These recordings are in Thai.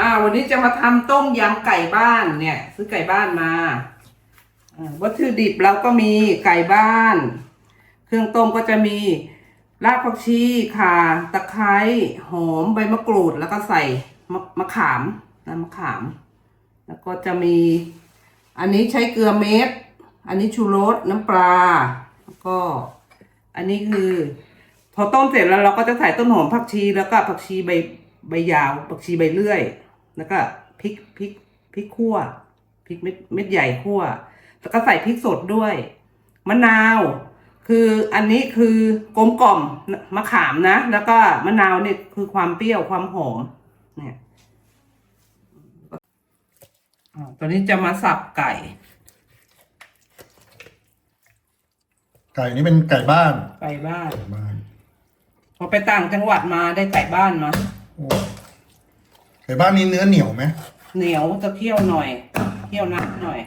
อ่า วันนี้จะมาทำต้มยำไก่บ้านเนี่ย ซื้อไก่บ้านมาอ่าวัตถุดิบเราก็มีไก่บ้าน เครื่องต้มก็จะมีรากผักชีข่าตะไคร้หอมใบมะกรูดแล้วก็ใส่มะมะขามน้ำมะขาม แล้วก็จะมี อันนี้ใช้เกลือเม็ดอันนี้ชูรสน้ำปลาแล้วก็ อันนี้คือ พอต้มเสร็จแล้วเราก็จะใส่ต้นหอมผักชีแล้วก็ผักชีใบใบยาวผักชีใบเลื่อย แล้วก็พริกพริกพริกขั่วพริกเม็ดเม็ดใหญ่ขั่วแล้วก็ใส่พริกสดด้วย มะนาว คืออันนี้คือกลมกล่อมมะขามนะ แล้วก็มะนาวเนี่ยคือความเปรี้ยวความหอมเนี่ยอ่าตอนนี้จะมาสับไก่ ไก่นี่เป็นไก่บ้าน ไก่บ้านไก่บ้านพอไปต่างจังหวัดมาได้ไก่บ้านมา โอ้ แต่บ้านนี้เนื้อเหนียวไหมเหนียวจะเคี่ยวหน่อยเคี่ยวน้ำหน่อย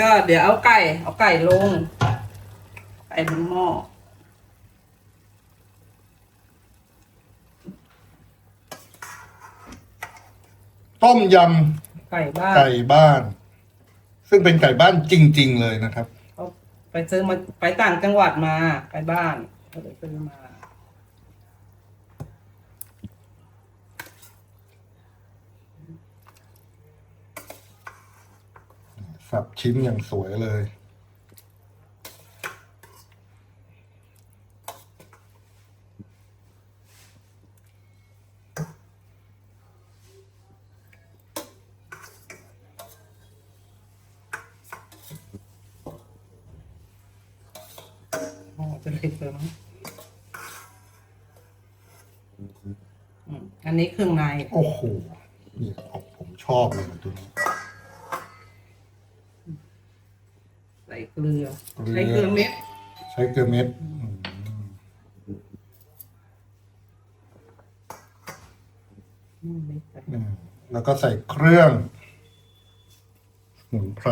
ก็เดี๋ยวเอาไก่ เอาไก่ลง ไก่บนหม้อต้มยไก่บ้าำนไก่บ้าน ซึ่งเป็นไก่บ้านจริง ๆ เลยนะครับ เขาไปซื้อมาไปต่างจังหวัดมาไก่บ้านเขาเลยซื้อมา สับชิ้นอย่างสวยเลยหม้อจะเล็กเลยมั้งอืมอันนี้เครื่องใน โอ้โหนี่ผมผมชอบเลยตัวนี้ ใส่ เกลือเกลือ ใช้เกลือเม็ด ใช้เกลือเม็ดอืมอืมไม่ใส่อืมแล้วก็ใส่เครื่องสมุนไพร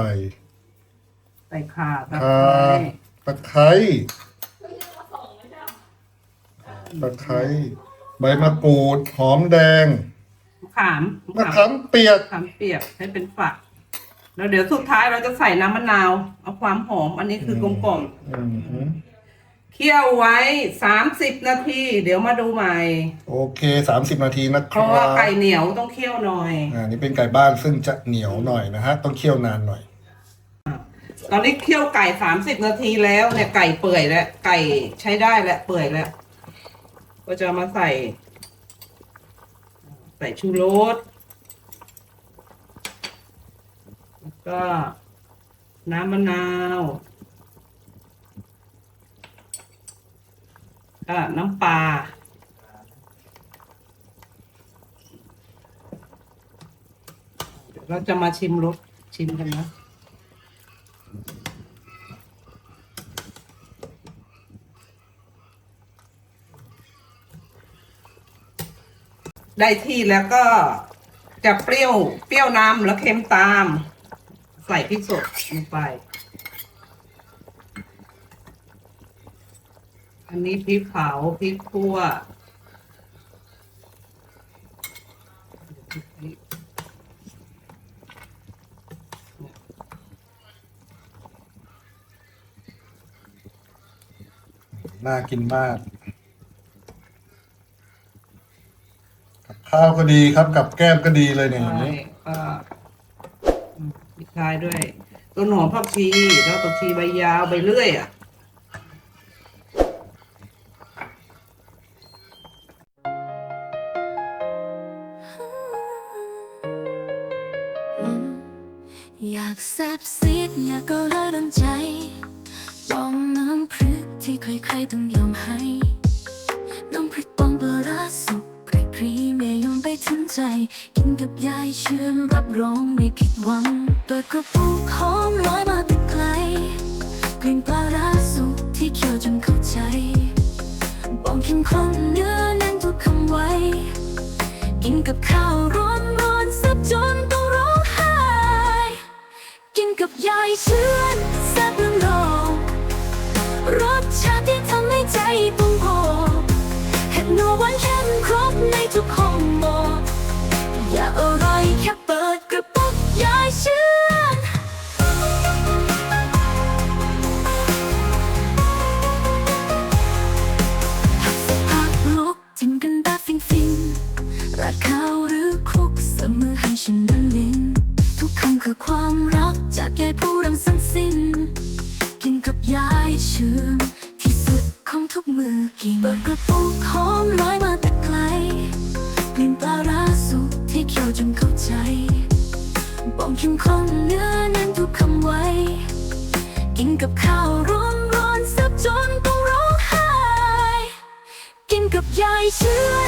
ใส่ข่าตะอ่ไคร้าตะไคร้ตะไคร้ใบมะกรูด หอมแดง มะขามมะขามเปียก มะขามเปียกให้เป็นฝัก แล้วเดี๋ยวสุดท้ายเราจะใส่น้ำมะนาว เอาความหอม อันนี้คือกลมกล่อมอืมเคี่ยวไว้สามสิบนาที เดี๋ยวมาดูใหม่ โอเคสามสิบนาทีนะคเพรัราะว่าบไก่เหนียวต้องเคี่ยวหน่อย อ่านี่เป็นไก่บ้านซึ่งจะเหนียวหน่อยนะฮะ ต้องเคี่ยวนานหน่อย ตอนนี้เคี่ยวไก่สามสิบนาทีแล้วเนี่ยไก่เปื่อยแล้วไก่ใช้ได้แล้วเปื่อยแล้วก็จะมาใส่ ใส่ชูรสแล้ว ก็น้ำมะนาวก็น้ำปลาเดี๋ยวเราจะมาชิมรสชิมกันนะได้ที่แล้วก็จะเปรี้ยว เปรี้ยวน้ำแล้วเค็มตาม ใส่พริกสดลงไป อันนี้พริกเผาพริกคั่วน่ากินมาก กับข้าวก็ดีครับ กับแก้มก็ดีเลยเนี่ยอย่างใช่นี้ก็อื มปิดท้ายด้วย ต้นหอมผักชีแล้วผักชีใบยาวใบเลื่อยอะอยากแซบซีดอยากก็ระดังใจลองน้ำพริกที่ใครๆต้องยอมให้น้ำพริกปองปลาร้าสุกไก่พรีเมยองไปถึงใจ กินกับยายเชื่อมรับรองไม่ผิดหวัง เปิดกระปุกหอมลอยมาแต่ไกล กลิ่นปลาร้าสุกที่เคี่ยวจนเข้าใจบอกเข้มข้นเนื้อแน่นทุกคำไว้ กินกับข้าวร้อนร้อนซับจนต้องร้องไห้ กินกับยายเชื่อนแซ่บลืมโลกรสชาติ สิ้น กินกับยายเชื่อมที่สุดของทุกมือกินเปิดกระปุกหอมลอยมาแต่ไกลกลิ่นปลาร้าสุกที่เคี่ยวจนเข้าใจบอกเข้มข้นเนื้อแน่นทุกคำไว้ กินกับข้าวร้อนร้อนๆซับจนต้องร้องไห้กินกับยายเชื่อ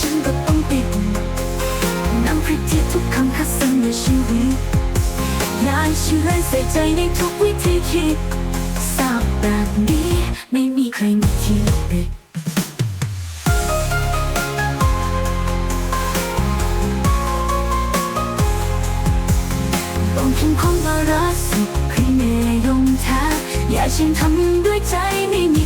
ฉันก็ต้องติดน้ำพริกที่ทุกคำคัดสรรในชีวิตยายเชื่อใส่ใจในทุกวิธีคิดทราบแบบนี้ไม่มีใครมีที่เด็ดต้องเข้มข้นปลาร้าสุกครีเมยงแท้อย่าชิมทำด้วยใจไม่มี